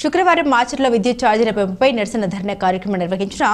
శుక్రవారం మాచర్ల విద్యుత్ ఛార్జీల పెంపుపై నిరసన ధర్నా కార్యక్రమం నిర్వహించిన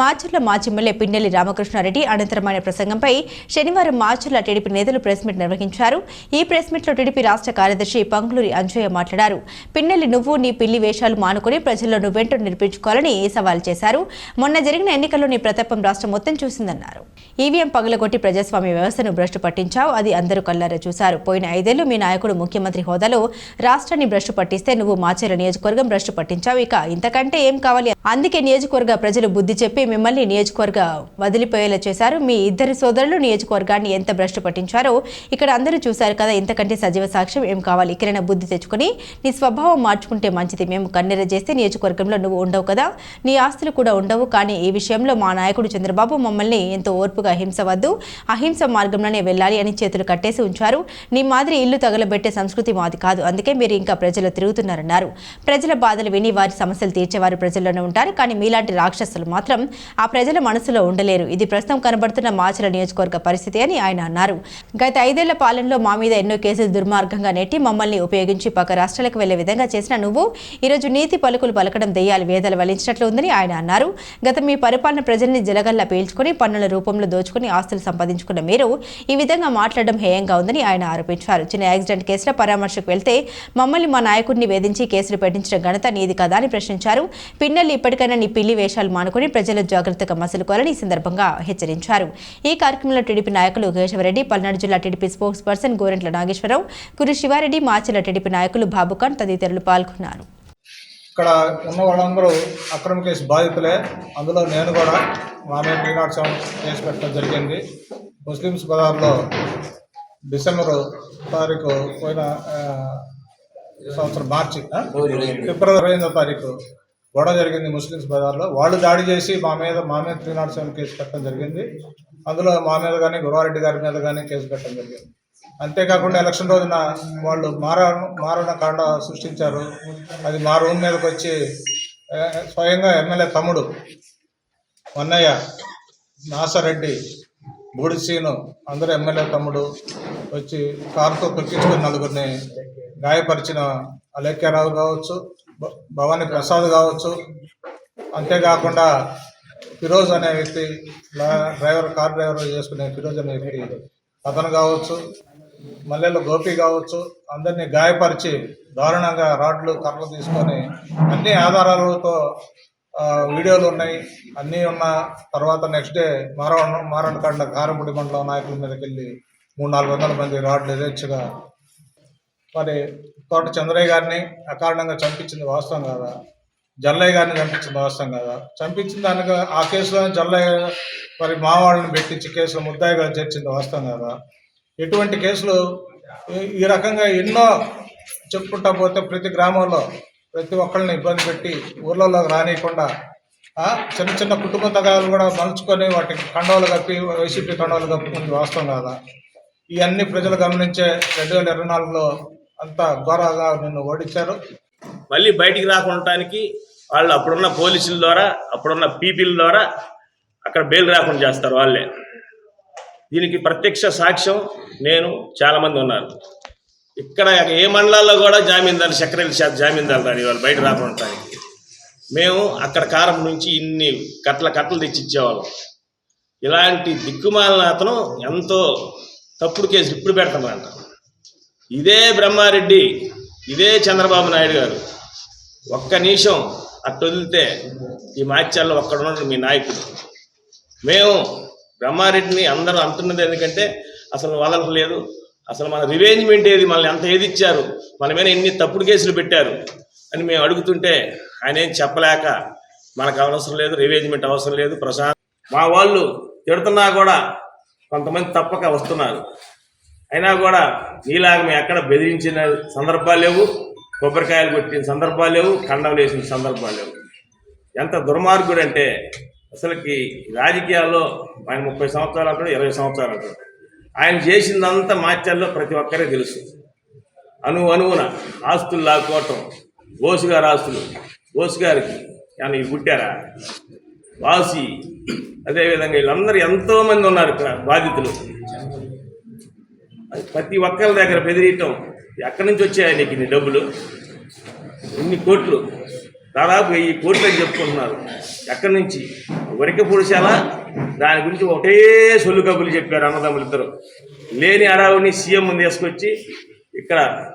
మాచర్ల మాజీ ఎమ్మెల్యే పిన్నెల్లి రామకృష్ణారెడ్డి అనంతరం ఆయన ప్రసంగంపై శనివారం మాచర్ల టీడీపీ నేతలు ప్రెస్ మీట్ నిర్వహించారు. ఈ ప్రెస్ మీట్లో టీడీపీ రాష్ట్ర కార్యదర్శి పంగులూరి అంజయ్య మాట్లాడారు. పిన్నెల్లి నువ్వు నీ పిల్లి వేషాలు మానుకుని ప్రజల్లో నువ్వెంటో నిర్పించుకోవాలని సవాల్ చేశారు. మొన్న జరిగిన ఎన్నికల్లో నీ ప్రతాపం రాష్ట్రం మొత్తం చూసిందన్నారు. ఈవీఎం పగలగొట్టి ప్రజాస్వామ్య వ్యవస్థను భ్రష్టు పట్టించావు అది అందరూ కల్లారా చూశారు. పోయిన ఐదేళ్ళు మీ నాయకుడు ముఖ్యమంత్రి హోదాలో రాష్ట్రాన్ని భ్రష్టు పట్టిస్తే నువ్వు మాచర్ల నియోజకవర్గం భ్రష్టు పట్టించావు. ఇక ఇంతకంటే ఏం కావాలి? అందుకే నియోజకవర్గ ప్రజలు బుద్ధి చెప్పి మిమ్మల్ని నియోజకవర్గ వదిలిపోయేలా చేశారు. మీ ఇద్దరు సోదరులు నియోజకవర్గాన్ని ఎంత భ్రష్టు పట్టించారో ఇక్కడ అందరూ చూశారు కదా ఇంతకంటే సజీవ సాక్ష్యం ఏం కావాలి? కిరణ బుద్ధి తెచ్చుకొని నీ స్వభావం మార్చుకుంటే మంచిది. మేము కన్నెర చేస్తే నియోజకవర్గంలో నువ్వు ఉండవు కదా. నీ ఆస్తులు కూడా ఉండవు. కానీ ఈ విషయంలో మా నాయకుడు చంద్రబాబు మమ్మల్ని ఎంతో ఓర్పుగా హింస వద్దు. అహింస మార్గంలోనే వెళ్ళాలి అని చేతులు కట్టేసి ఉంచారు. నీ మాదిరి ఇల్లు తగలబెట్టే సంస్కృతి మాది కాదు. అందుకే మీరు ఇంకా ప్రజలు తిరుగుతున్నారన్నారు. ప్రజల బాధలు విని వారి సమస్యలు తీర్చేవారు ప్రజల్లోనే ఉంటారు. కానీ మీలాంటి రాక్షసులు మాత్రం ఆ ప్రజల మనసులో ఉండలేరు. ఇది ప్రస్తుతం కనబడుతున్న మాచల నియోజకవర్గ పరిస్థితి అని ఆయన అన్నారు. గత ఐదేళ్ళ పాలనలో మా మీద ఎన్నో కేసులు దుర్మార్గంగా నెట్టి మమ్మల్ని ఉపయోగించి పక్క రాష్ట్రాలకు వెళ్ళే విధంగా చేసిన నువ్వు ఈరోజు నీతి పలుకులు పలకడం దెయ్యాలు వేదలు వలించినట్లు ఉందని ఆయన అన్నారు. గత మీ పరిపాలన ప్రజల్ని జలగల్లా పీల్చుకుని పన్నుల రూపంలో దోచుకుని ఆస్తులు సంపాదించుకున్న మీరు ఈ విధంగా మాట్లాడడం హేయంగా ఉందని ఆయన ఆరోపించారు. చిన్న యాక్సిడెంట్ కేసులో పరామర్శకు వెళ్తే మమ్మల్ని మా నాయకుడిని వేధించి కేసులు పెట్టించిన ఘనత నీది కదా అని ప్రశ్నించారు. పిన్నెల్లి ఇప్పటికైనా నీ పిల్లి వేషాలు మానుకుని ప్రజలు జాగ్రత్తగా మసులుకోవాలని ఈ సందర్భంగా హెచ్చరించారు. ఈ కార్యక్రమంలో టీడీపీ నాయకులు కేశవరెడ్డి పల్నాడు జిల్లా TDP spokesperson Gorantla Nageswararao Guru Sivareddy Machala TDP నాయకులు బాబుఖాన్ తదితరులు పాల్గొన్నారు. ఇక్కడ ఉన్న వాళ్ళందరూ అక్రమ కేసు బాధితులే. అందులో నేను కూడా మా మీద త్రీ సెవెన్ కేసు పెట్టడం జరిగింది. ముస్లిమ్స్ బజార్లో డిసెంబర్ తారీఖు పోయిన సంవత్సరం మార్చి? ఫిబ్రవరి ఐదో తారీఖు గొడవ జరిగింది ముస్లిమ్స్ బజార్లో. వాళ్ళు దాడి చేసి మా మీద మా మీద త్రీ నాట్ సెవెన్ కేసు పెట్టడం జరిగింది. అందులో మా మీద కానీ గురవారెడ్డి గారి మీద కానీ కేసు పెట్టడం జరిగింది. అంతేకాకుండా ఎలక్షన్ రోజున వాళ్ళు మార మారణ కాండ సృష్టించారు. అది మా రూమ్ మీదకి వచ్చి స్వయంగా ఎమ్మెల్యే తమ్ముడు మన్నయ్య నాసరెడ్డి బూడిసీను అందరూ ఎమ్మెల్యే తమ్ముడు వచ్చి కారుతో తొక్కించుకుని నలుగురిని గాయపరిచిన అలేఖ్యరావు కావచ్చు భ- భవానీ ప్రసాద్ కావచ్చు. అంతేకాకుండా ఫిరోజ్ అనే వ్యక్తి డ్రైవర్ కార్ డ్రైవర్ చేసుకునే ఫిరోజ్ అనే వ్యక్తి అతను కావచ్చు మల్లెల గోపి కావచ్చు అందరినీ గాయపరిచి దారుణంగా రాడ్లు కర్రలు తీసుకొని అన్ని ఆధారాలతో వీడియోలు ఉన్నాయి. అన్నీ ఉన్న తర్వాత నెక్స్ట్ డే మారవణ మారణకాండ కారంపూడి మండలం నాయకుల మీదకి వెళ్ళి మూడు నాలుగు వందల మంది రాడ్లు యథేచ్ఛగా మరి తోట చంద్రయ్య గారిని అకారణంగా చంపించింది వాస్తవం కాదా? జల్లయ్య గారిని చంపించింది వాస్తవం కాదా? చంపించిన దానికి ఆ కేసులో జల్లయ్య మరి మా వాళ్ళని పెట్టించి కేసులో ముద్దాయిగా చేర్చింది వాస్తవం కాదా? ఎటువంటి కేసులు ఈ- రకంగా ఎన్నో చెప్పుకుంటా పోతే ప్రతి గ్రామంలో ప్రతి ఒక్కళ్ళని ఇబ్బంది పెట్టి ఊర్లలోకి రానియకుండా చిన్న చిన్న కుటుంబ తగాలు కూడా మలుచుకొని వాటికి కండవలు కప్పి వైసీపీ కండవలు కప్పుకుంది వాస్తవం కాదా? ఇవన్నీ ప్రజలు గమనించే రెండు వేల ఇరవై నాలుగులో అంతా ఘోరగా నిన్ను ఓడించారు మళ్ళీ బయటికి రాకుండా వాళ్ళు అప్పుడున్న పోలీసుల ద్వారా అప్పుడున్న పీపీల ద్వారా అక్కడ బెయిల్ రాకుండా చేస్తారు వాళ్ళే. దీనికి ప్రత్యక్ష సాక్ష్యం నేను చాలామంది ఉన్నారు. ఇక్కడ ఏ మండలాల్లో కూడా జామీందారు సెక్రటరీ షాప్ జామీందారు రాని వాళ్ళు బయట రాకుండా మేము అక్కడ కారం నుంచి ఇన్ని కట్టల కట్టలు తెచ్చి ఇచ్చేవాళ్ళం. ఇలాంటి దిక్కుమాలిన అతను ఎంతో తప్పుడు కేసులు ఇప్పుడు పెడతామంట ఇదే బ్రహ్మారెడ్డి ఇదే చంద్రబాబు నాయుడు గారు. ఒక్క నిమిషం అట్టు వదిలితే ఈ మాత్యాల్లో ఒక్కడున్నాడు మీ నాయకుడు. మేము బ్రహ్మారెడ్డిని అందరూ అంటున్నది ఎందుకంటే అసలు వదలలేదు అసలు మన రివేంజ్మెంట్ ఏది? మనల్ని ఎంత ఏది ఇచ్చారు? మన మీద ఎన్ని తప్పుడు కేసులు పెట్టారు? అని మేము అడుగుతుంటే ఆయన ఏం చెప్పలేక మనకు అవసరం లేదు రివేంజ్మెంట్ అవసరం లేదు ప్రశాంత్ మా వాళ్ళు తిడుతున్నా కూడా కొంతమంది తప్పక వస్తున్నారు. అయినా కూడా నీలాగా మేము ఎక్కడ బెదిరించిన సందర్భాలు లేవు. కొబ్బరికాయలు కొట్టిన సందర్భాలు లేవు కండం వేసిన సందర్భాలు లేవు. ఎంత దుర్మార్గుడు అంటే అసలుకి రాజకీయాల్లో ఆయన ముప్పై సంవత్సరాలు అంటాడు ఇరవై సంవత్సరాలు అంటాడు. ఆయన చేసిందంతా మాత్యాల్లో ప్రతి ఒక్కరే తెలుసు. అను అనువున ఆస్తులు లాక్కోవటం బోసు గారి ఆస్తులు బోసు గారికి ఏమన్నా పుట్టారా? వాసి అదేవిధంగా వీళ్ళందరూ ఎంతోమంది ఉన్నారు ఇక్కడ బాధితులు. ప్రతి ఒక్కరి దగ్గర బెదిరియటం. ఎక్కడి నుంచి వచ్చాయి నీకు ఇన్ని డబ్బులు? ఇన్ని కోట్లు? దాదాపు వెయ్యి కోట్లు అని చెప్పుకుంటున్నారు. ఎక్కడి నుంచి? వరిక పురుషాల? దాని గురించి ఒకటే సొల్లు కబులు చెప్పారు అన్నదమ్ములు ఇద్దరు లేని అడావుని సీఎం తీసుకొచ్చి ఇక్కడ